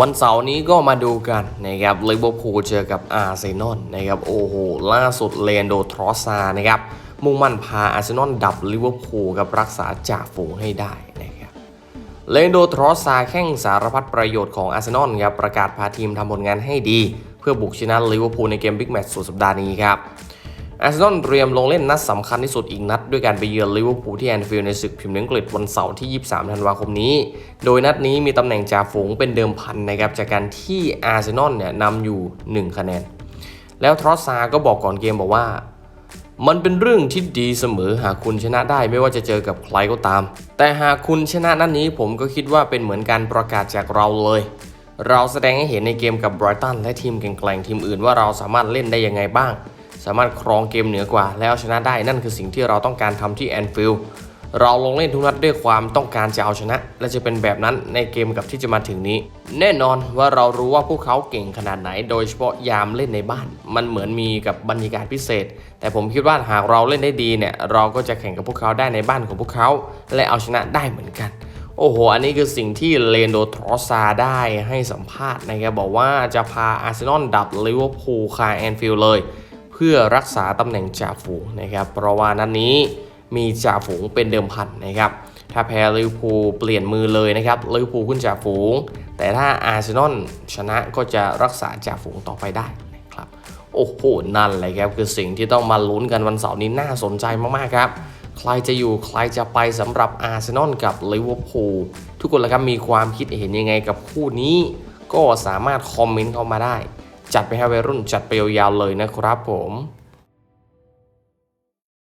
วันเสาร์นี้ก็มาดูกันนะครับลิเวอร์พูลเจอกับอาร์เซนอลนะครับโอ้โหล่าสุดเลนโดทรอสซานะครับมุ่งมั่นพาอาร์เซนอลดับลิเวอร์พูลกับรักษาจ่าฝูงให้ได้นะครับเลนโดทรอสซาแข้งสารพัดประโยชน์ของอาร์เซนอลครับประกาศพาทีมทำผลงานให้ดี เพื่อบุกชนะลิเวอร์พูลในเกมบิ๊กแมตช์สุดสัปดาห์นี้ครับ อาร์เซนอลเตรียมลงเล่นนัดสำคัญที่สุดอีกนัด ด้วยการไปเยือนลิเวอร์พูลที่แอนฟิลด์ในศึกพรีเมียร์ลีกอังกฤษวันเสาร์ที่ 23 ธันวาคมนี้ โดยนัดนี้มีตำแหน่งจ่าฝูงเป็นเดิมพันนะครับจากการที่อาร์เซนอลเนี่ยนำอยู่ 1 คะแนน แล้วทรอสซาก็บอกก่อนเกมบอกว่า มันเป็นเรื่องที่ดีเสมอหากคุณชนะได้ไม่ว่าจะเจอกับใครก็ตาม แต่หากคุณชนะนัดนี้ผมก็คิดว่าเป็นเหมือนการประกาศจากเราเลยเราแสดงให้เห็นในเกมกับไบรตันและทีมแกร่งๆทีมอื่นว่าเราสามารถเล่นได้ยังไงบ้าง สามารถครองเกมเหนือกว่า แล้วเอาชนะได้นั่นคือสิ่งที่เราต้องการทำที่แอนฟิลด์เราลงเล่นทุกนัดด้วยความต้องการจะเอาชนะ และจะเป็นแบบนั้นในเกมกับที่จะมาถึงนี้ แน่นอนว่าเรารู้ว่าพวกเขาเก่งขนาดไหน โดยเฉพาะยามเล่นในบ้าน มันเหมือนมีกับบรรยากาศพิเศษ แต่ผมคิดว่าหากเราเล่นได้ดีเนี่ยเราก็จะแข่งกับพวกเขาได้ในบ้านของพวกเขา และเอาชนะได้เหมือนกัน โอ้โห อันนี้คือสิ่งที่เลนโดทรอซาได้ให้สัมภาษณ์นะครับบอกว่าจะพาอาร์เซนอลดับลิเวอร์พูลคาแอนฟิลด์เลย เพื่อรักษาตำแหน่งจ่าฝูงนะครับเพราะว่านัดนนี้มีจ่าฝูงเป็นเดิมพันนะครับถ้าแพ้ลิเวอร์พูลเปลี่ยนมือเลยนะครับลิเวอร์พูลขึ้นจ่าฝูง แต่ถ้าอาร์เซนอลชนะก็จะรักษาจ่าฝูงต่อไปได้นะครับโอ้โหนั่นเลยครับคือสิ่งที่ต้องมาลุ้นกันวันเสาร์นี้น่าสนใจมากๆครับใครจะอยู่ใครจะไปสำหรับอาร์เซนอลกับลิเวอร์พูลทุกคนละครับมีความคิดเห็นยังไงกับคู่นี้ ก็สามารถคอมเมนต์เข้ามาได้ จัดไปให้วัยรุ่นจัดไปยาวๆเลยนะครับผม